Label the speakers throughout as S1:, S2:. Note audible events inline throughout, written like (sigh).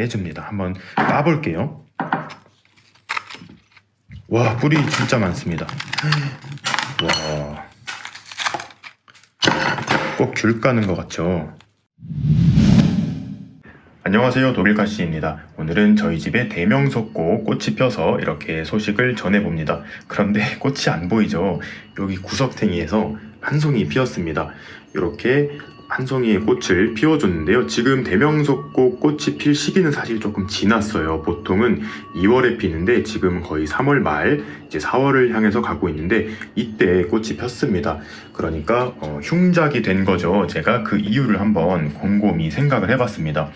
S1: 깨집니다. 한번 까볼게요. 와, 뿔이 진짜 많습니다. 와. 꼭 귤 까는 것 같죠? 안녕하세요 독일가씨입니다. 오늘은 저희 집에 대명석고 꽃이 펴서 이렇게 소식을 전해봅니다. 그런데 (laughs) 꽃이 안 보이죠? 여기 구석탱이에서 한 송이 피었습니다. 이렇게 한 송이의 꽃을 피워줬는데요. 지금 대명석고 꽃이 필 시기는 사실 조금 지났어요. 보통은 2월에 피는데 지금 거의 3월 말 이제 4월을 향해서 가고 있는데 이때 꽃이 폈습니다. 그러니까 어, 흉작이 된 거죠. 제가 그 이유를 한번 곰곰이 생각을 해봤습니다.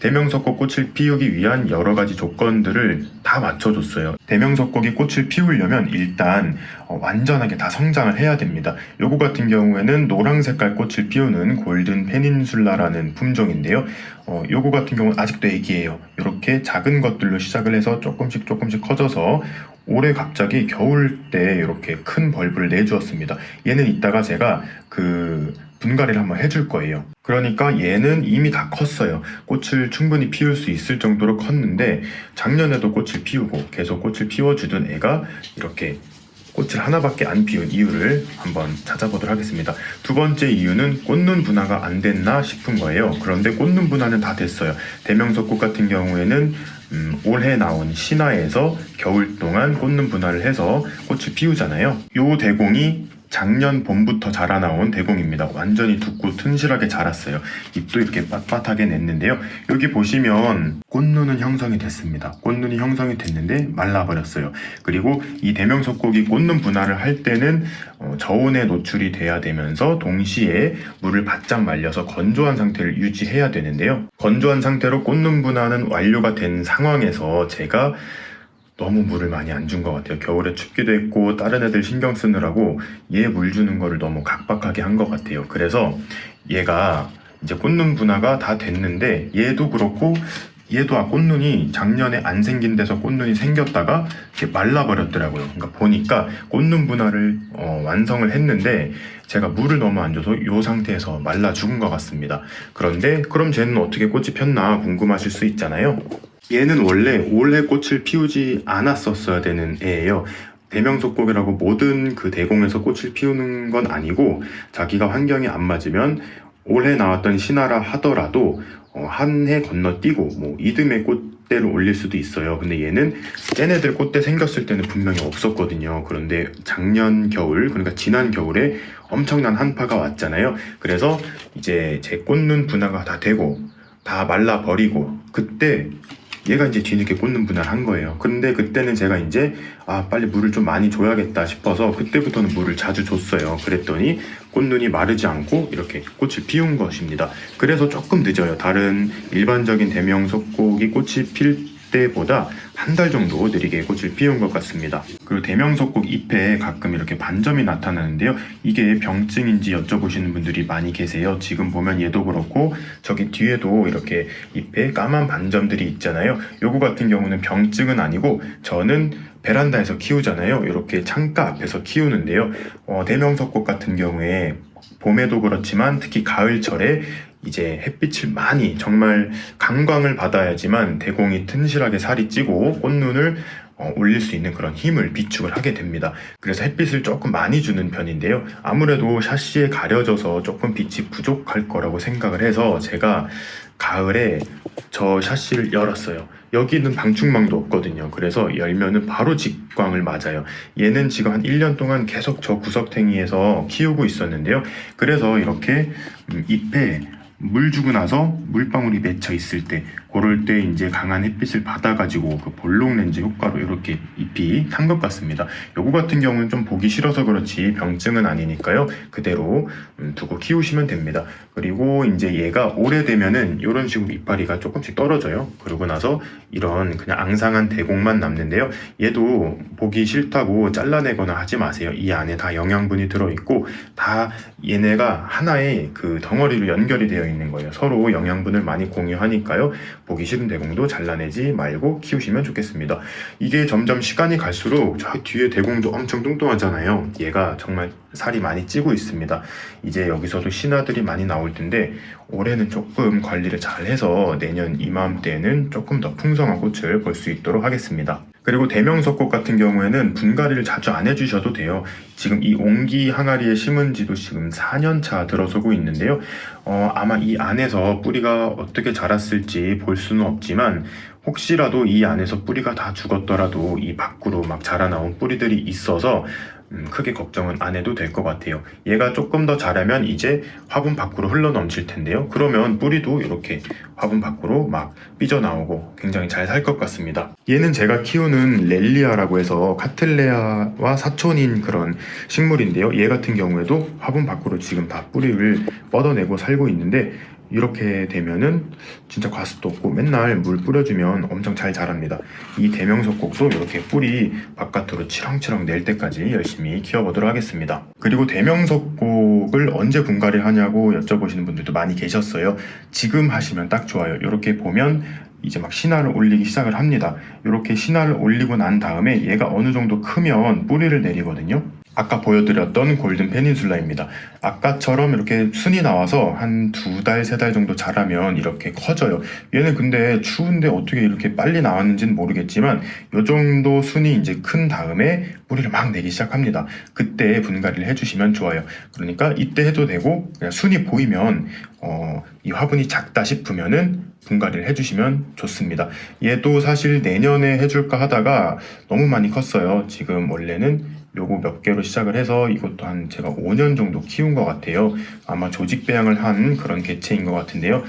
S1: 대명석고 꽃을 피우기 위한 여러 가지 조건들을 다 맞춰줬어요. 대명석곡이 꽃을 피우려면 일단 어, 완전하게 다 성장을 해야 됩니다. 요거 같은 경우에는 노랑 색깔 꽃을 피우는 골든 페닌술라라는 품종인데요. 어, 요거 같은 경우는 아직도 애기예요. 이렇게 작은 것들로 시작을 해서 조금씩 조금씩 커져서 올해 갑자기 겨울 때 이렇게 큰 벌브를 내주었습니다. 얘는 이따가 제가 그 분갈이를 한번 해줄 거예요. 그러니까 얘는 이미 다 컸어요. 꽃을 충분히 피울 수 있을 정도로 컸는데 작년에도 꽃을 피우고 계속 꽃을 피워주던 애가 이렇게 꽃을 하나밖에 안 피운 이유를 한번 찾아보도록 하겠습니다. 두 번째 이유는 꽃눈 분화가 안 됐나 싶은 거예요. 그런데 꽃눈 분화는 다 됐어요. 대명석꽃 같은 경우에는 음, 올해 나온 신화에서 겨울 동안 꽃눈 분화를 해서 꽃을 피우잖아요. 요 대공이 작년 봄부터 자라나온 대공입니다. 완전히 둡고 튼실하게 자랐어요. 잎도 이렇게 빳빳하게 냈는데요. 여기 보시면 꽃눈은 형성이 됐습니다. 꽃눈이 형성이 됐는데 말라버렸어요. 그리고 이 대명석곡이 꽃눈 분할을 할 때는 어, 저온에 노출이 돼야 되면서 동시에 물을 바짝 말려서 건조한 상태를 유지해야 되는데요. 건조한 상태로 꽃눈 분할은 완료가 된 상황에서 제가 너무 물을 많이 안 준 것 같아요. 겨울에 춥기도 했고 다른 애들 신경 쓰느라고 얘 물 주는 거를 너무 각박하게 한 것 같아요. 그래서 얘가 이제 꽃눈 분화가 다 됐는데 얘도 그렇고 얘도 아 꽃눈이 작년에 안 생긴 데서 꽃눈이 생겼다가 이렇게 말라버렸더라고요. 그러니까 보니까 꽃눈 분화를 어, 완성을 했는데 제가 물을 너무 안 줘서 이 상태에서 말라 죽은 것 같습니다. 그런데 그럼 쟤는 어떻게 꽃이 폈나 궁금하실 수 있잖아요. 얘는 원래 올해 꽃을 피우지 않았었어야 되는 애예요. 대명석곡이라고 모든 그 대공에서 꽃을 피우는 건 아니고 자기가 환경이 안 맞으면 올해 나왔던 신화라 하더라도 어, 한해 건너뛰고 뭐 이듬해 꽃대를 올릴 수도 있어요. 근데 얘는 쟤네들 꽃대 생겼을 때는 분명히 없었거든요. 그런데 작년 겨울 그러니까 지난 겨울에 엄청난 한파가 왔잖아요. 그래서 이제 제 꽃눈 분화가 다 되고 다 말라 버리고 그때 얘가 이제 뒤늦게 꽂는 분할을 한 거예요. 근데 그때는 제가 이제 아 빨리 물을 좀 많이 줘야겠다 싶어서 그때부터는 물을 자주 줬어요. 그랬더니 꽃눈이 마르지 않고 이렇게 꽃을 피운 것입니다. 그래서 조금 늦어요. 다른 일반적인 대명 석곡이 꽃이 필 때보다 한 달 정도 느리게 꽃을 피운 것 같습니다. 그리고 대명석곡 잎에 가끔 이렇게 반점이 나타나는데요. 이게 병증인지 여쭤보시는 분들이 많이 계세요. 지금 보면 얘도 그렇고 저기 뒤에도 이렇게 잎에 까만 반점들이 있잖아요. 요거 같은 경우는 병증은 아니고 저는 베란다에서 키우잖아요. 이렇게 창가 앞에서 키우는데요. 어, 대명석곡 같은 경우에 봄에도 그렇지만 특히 가을철에 이제 햇빛을 많이 정말 강광을 받아야지만 대공이 튼실하게 살이 찌고 꽃눈을 어, 올릴 수 있는 그런 힘을 비축을 하게 됩니다. 그래서 햇빛을 조금 많이 주는 편인데요. 아무래도 샤시에 가려져서 조금 빛이 부족할 거라고 생각을 해서 제가 가을에 저 샤시를 열었어요. 여기는 방충망도 없거든요. 그래서 열면은 바로 직광을 맞아요. 얘는 지금 한 1년 동안 계속 저 구석탱이에서 키우고 있었는데요. 그래서 이렇게 음, 잎에 물 주고 나서 물방울이 맺혀 있을 때 그럴 때 이제 강한 햇빛을 받아가지고 그 볼록 렌즈 효과로 이렇게 잎이 탄 것 같습니다. 요거 같은 경우는 좀 보기 싫어서 그렇지 병증은 아니니까요. 그대로 음, 두고 키우시면 됩니다. 그리고 이제 얘가 오래되면은 이런 식으로 이파리가 조금씩 떨어져요. 그러고 나서 이런 그냥 앙상한 대공만 남는데요. 얘도 보기 싫다고 잘라내거나 하지 마세요. 이 안에 다 영양분이 들어있고 다 얘네가 하나의 그 덩어리로 연결이 되어 있는 거예요. 서로 영양분을 많이 공유하니까요. 보기 싫은 대공도 잘라내지 말고 키우시면 좋겠습니다. 이게 점점 시간이 갈수록 저 뒤에 대공도 엄청 뚱뚱하잖아요. 얘가 정말 살이 많이 찌고 있습니다. 이제 여기서도 신화들이 많이 나올 텐데 올해는 조금 관리를 잘 해서 내년 이맘때에는 조금 더 풍성한 꽃을 볼 수 있도록 하겠습니다. 그리고 대명석꽃 같은 경우에는 분갈이를 자주 안 해주셔도 돼요. 지금 이 옹기 항아리에 심은 지도 지금 4년 차 들어서고 있는데요. 어, 아마 이 안에서 뿌리가 어떻게 자랐을지 볼 수는 없지만 혹시라도 이 안에서 뿌리가 다 죽었더라도 이 밖으로 막 자라나온 뿌리들이 있어서 음, 크게 걱정은 안 해도 될 것 같아요. 얘가 조금 더 자라면 이제 화분 밖으로 흘러 넘칠 텐데요. 그러면 뿌리도 이렇게 화분 밖으로 막 삐져나오고 굉장히 잘 살 것 같습니다. 얘는 제가 키우는 렐리아라고 해서 카틀레아와 사촌인 그런 식물인데요. 얘 같은 경우에도 화분 밖으로 지금 다 뿌리를 뻗어내고 살고 있는데 이렇게 되면은 진짜 과습도 없고 맨날 물 뿌려주면 엄청 잘 자랍니다. 이 대명석곡도 이렇게 뿌리 바깥으로 치렁치렁 낼 때까지 열심히 키워보도록 하겠습니다. 그리고 대명석곡을 언제 분갈이 하냐고 여쭤보시는 분들도 많이 계셨어요. 지금 하시면 딱 좋아요. 이렇게 보면 이제 막 신화를 올리기 시작을 합니다. 이렇게 신화를 올리고 난 다음에 얘가 어느 정도 크면 뿌리를 내리거든요. 아까 보여드렸던 골든 페닌술라입니다. 아까처럼 이렇게 순이 나와서 한 두 달, 세 달 정도 자라면 이렇게 커져요. 얘는 근데 추운데 어떻게 이렇게 빨리 나왔는지는 모르겠지만 이 정도 순이 이제 큰 다음에 뿌리를 막 내기 시작합니다. 그때 분갈이를 해주시면 좋아요. 그러니까 이때 해도 되고 그냥 순이 보이면 어, 이 화분이 작다 싶으면은 분갈이를 해주시면 좋습니다. 얘도 사실 내년에 해줄까 하다가 너무 많이 컸어요. 지금 원래는 요거 몇 개로 시작을 해서 이것도 한 제가 5년 정도 키운 것 같아요. 아마 조직 배양을 한 그런 개체인 것 같은데요.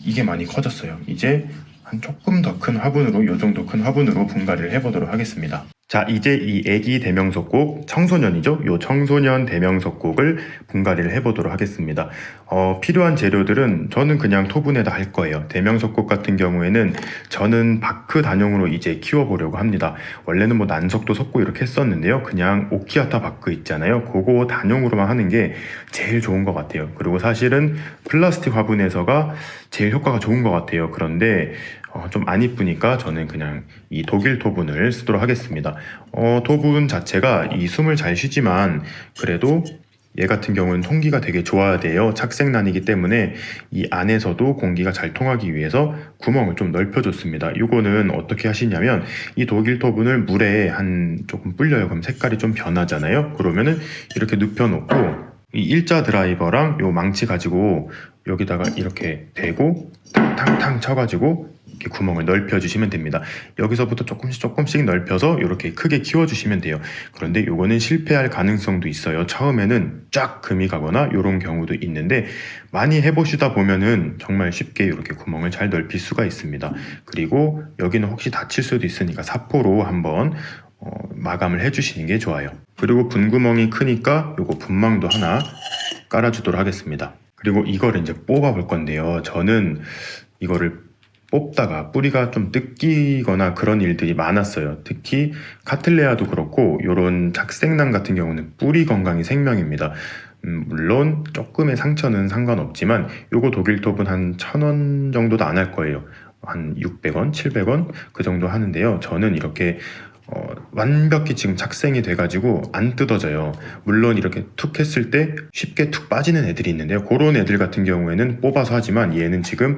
S1: 이게 많이 커졌어요. 이제 한 조금 더 큰 화분으로 요 정도 큰 화분으로 분갈이를 해보도록 하겠습니다. 자 이제 이 애기 대명석곡 청소년이죠. 요 청소년 대명석곡을 분갈이를 해보도록 하겠습니다. 어, 필요한 재료들은 저는 그냥 토분에다 할 거예요. 대명석곡 같은 경우에는 저는 바크 단용으로 이제 키워보려고 합니다. 원래는 뭐 난석도 섞고 이렇게 했었는데요. 그냥 오키아타 바크 있잖아요. 그거 단용으로만 하는 게 제일 좋은 것 같아요. 그리고 사실은 플라스틱 화분에서가 제일 효과가 좋은 것 같아요. 그런데 어, 좀 안 이쁘니까 저는 그냥 이 독일 토분을 쓰도록 하겠습니다. 어, 토분 자체가 이 숨을 잘 쉬지만 그래도 얘 같은 경우는 통기가 되게 좋아야 돼요. 착색난이기 때문에 이 안에서도 공기가 잘 통하기 위해서 구멍을 좀 넓혀줬습니다. 이거는 어떻게 하시냐면 이 독일 토분을 물에 한 조금 불려요. 그럼 색깔이 좀 변하잖아요. 그러면은 이렇게 눕혀놓고 이 일자 드라이버랑 요 망치 가지고 여기다가 이렇게 대고 탕탕탕 쳐가지고 이렇게 구멍을 넓혀주시면 됩니다. 여기서부터 조금씩 조금씩 넓혀서 이렇게 크게 키워주시면 돼요. 그런데 요거는 실패할 가능성도 있어요. 처음에는 쫙 금이 가거나 이런 경우도 있는데 많이 해보시다 보면은 정말 쉽게 이렇게 구멍을 잘 넓힐 수가 있습니다. 그리고 여기는 혹시 다칠 수도 있으니까 사포로 한번 어, 마감을 해주시는 게 좋아요. 그리고 분구멍이 크니까 요거 분망도 하나 깔아주도록 하겠습니다. 그리고 이거를 이제 뽑아 볼 건데요. 저는 이거를 뽑다가 뿌리가 좀 뜯기거나 그런 일들이 많았어요. 특히 카틀레아도 그렇고 요런 작색난 같은 경우는 뿌리 건강이 생명입니다. 음, 물론 조금의 상처는 상관없지만 요거 독일 톱은 한 천 원 정도도 안 할 거예요. 한 600원, 700원 그 정도 하는데요. 저는 이렇게 어, 완벽히 지금 착생이 돼가지고 안 뜯어져요. 물론 이렇게 툭 했을 때 쉽게 툭 빠지는 애들이 있는데요. 그런 애들 같은 경우에는 뽑아서 하지만 얘는 지금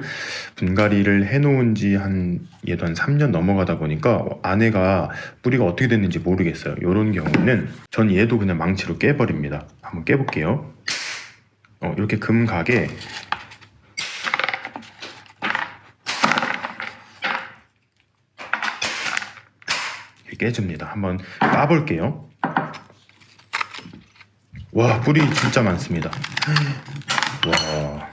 S1: 분갈이를 해놓은 지 한 얘도 한 3년 넘어가다 보니까 안에가 뿌리가 어떻게 됐는지 모르겠어요. 이런 경우는 전 얘도 그냥 망치로 깨버립니다. 한번 깨볼게요. 어, 이렇게 금가게 깨집니다. 한번 까볼게요. 와, 뿌리 진짜 많습니다. 와.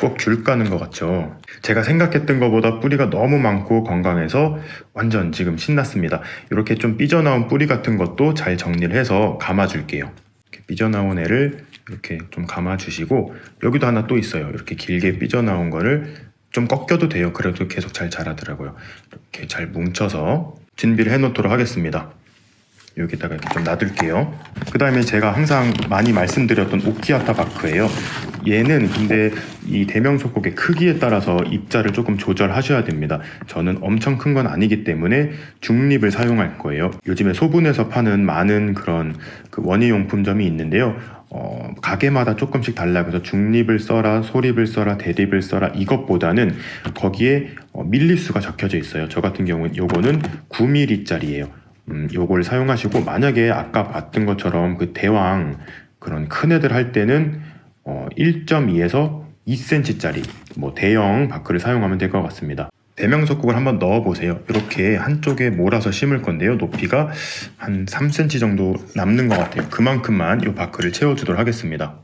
S1: 꼭 귤 까는 것 같죠? 제가 생각했던 것보다 뿌리가 너무 많고 건강해서 완전 지금 신났습니다. 이렇게 좀 삐져나온 뿌리 같은 것도 잘 정리를 해서 감아줄게요. 이렇게 삐져나온 애를 이렇게 좀 감아주시고 여기도 하나 또 있어요. 이렇게 길게 삐져나온 거를 좀 꺾여도 돼요. 그래도 계속 잘 자라더라고요. 이렇게 잘 뭉쳐서 준비를 해놓도록 하겠습니다. 여기다가 이렇게 좀 놔둘게요. 그 다음에 제가 항상 많이 말씀드렸던 오키아타 바크예요. 얘는 근데 이 대명 속곡의 크기에 따라서 입자를 조금 조절하셔야 됩니다. 저는 엄청 큰 건 아니기 때문에 중립을 사용할 거예요. 요즘에 소분해서 파는 많은 그런 그 원예용품점이 있는데요. 어, 가게마다 조금씩 달라 그래서 중립을 써라, 소립을 써라, 대립을 써라 이것보다는 거기에 어, 밀리수가 적혀져 있어요. 저 같은 경우는 요거는 9mm짜리예요. 음, 요걸 사용하시고 만약에 아까 봤던 것처럼 그 대왕 그런 큰 애들 할 때는 어, 1.2에서 2cm짜리 뭐 대형 바크를 사용하면 될 것 같습니다. 대명석국을 한번 넣어 보세요. 이렇게 한쪽에 몰아서 심을 건데요. 높이가 한 3cm 정도 남는 것 같아요. 그만큼만 이 바크를 채워주도록 하겠습니다.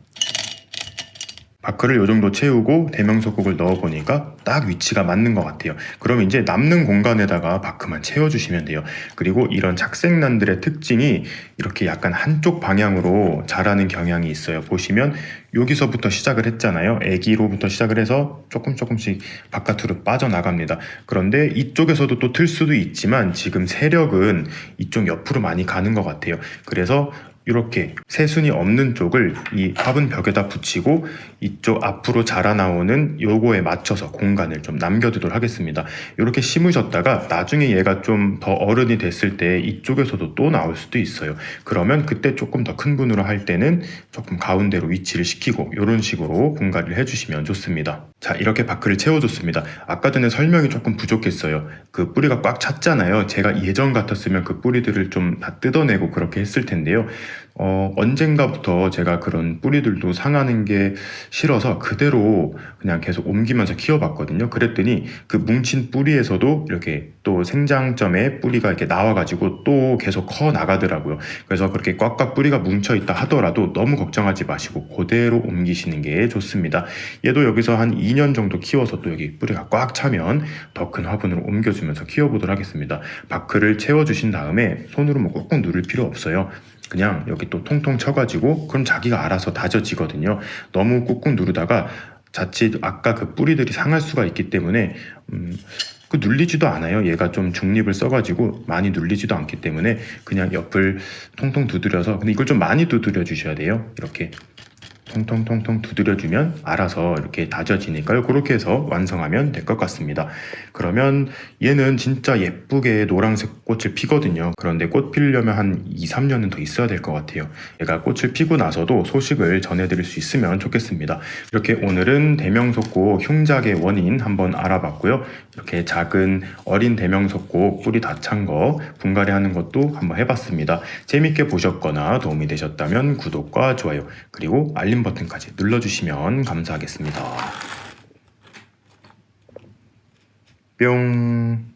S1: 바크를 요 정도 채우고 대명석국을 넣어 보니까 딱 위치가 맞는 것 같아요. 그럼 이제 남는 공간에다가 바크만 채워주시면 돼요. 그리고 이런 착색난들의 특징이 이렇게 약간 한쪽 방향으로 자라는 경향이 있어요. 보시면 여기서부터 시작을 했잖아요. 애기로부터 시작을 해서 조금 조금씩 바깥으로 빠져나갑니다. 그런데 이쪽에서도 또 틀 수도 있지만 지금 세력은 이쪽 옆으로 많이 가는 것 같아요. 그래서 이렇게 새순이 없는 쪽을 이 화분 벽에다 붙이고 이쪽 앞으로 자라나오는 요거에 맞춰서 공간을 좀 남겨두도록 하겠습니다. 이렇게 심으셨다가 나중에 얘가 좀 더 어른이 됐을 때 이쪽에서도 또 나올 수도 있어요. 그러면 그때 조금 더 큰 분으로 할 때는 조금 가운데로 위치를 시키고 이런 식으로 분갈이를 해주시면 좋습니다. 자 이렇게 바크를 채워줬습니다. 아까 전에 설명이 조금 부족했어요. 그 뿌리가 꽉 찼잖아요. 제가 예전 같았으면 그 뿌리들을 좀 다 뜯어내고 그렇게 했을 텐데요. 어, 언젠가부터 제가 그런 뿌리들도 상하는 게 싫어서 그대로 그냥 계속 옮기면서 키워봤거든요. 그랬더니 그 뭉친 뿌리에서도 이렇게 또 생장점에 뿌리가 이렇게 나와가지고 또 계속 커 나가더라고요. 그래서 그렇게 꽉꽉 뿌리가 뭉쳐 있다 하더라도 너무 걱정하지 마시고 그대로 옮기시는 게 좋습니다. 얘도 여기서 한 2년 정도 키워서 또 여기 뿌리가 꽉 차면 더 큰 화분으로 옮겨주면서 키워보도록 하겠습니다. 바크를 채워주신 다음에 손으로 뭐 꾹꾹 누를 필요 없어요. 그냥 여기 또 통통 쳐가지고 그럼 자기가 알아서 다져지거든요. 너무 꾹꾹 누르다가 자칫 아까 그 뿌리들이 상할 수가 있기 때문에 음, 그 눌리지도 않아요. 얘가 좀 중립을 써가지고 많이 눌리지도 않기 때문에 그냥 옆을 통통 두드려서 근데 이걸 좀 많이 두드려 주셔야 돼요. 이렇게 통통통통 두드려주면 알아서 이렇게 다져지니까요. 그렇게 해서 완성하면 될 것 같습니다. 그러면 얘는 진짜 예쁘게 노란색 꽃을 피거든요. 그런데 꽃 피려면 한 2, 3년은 더 있어야 될 것 같아요. 얘가 꽃을 피고 나서도 소식을 전해드릴 수 있으면 좋겠습니다. 이렇게 오늘은 대명석고 흉작의 원인 한번 알아봤고요. 이렇게 작은 어린 대명석고 뿌리 다 찬 거 분갈이 하는 것도 한번 해봤습니다. 재밌게 보셨거나 도움이 되셨다면 구독과 좋아요 그리고 버튼까지 눌러주시면 감사하겠습니다. 뿅.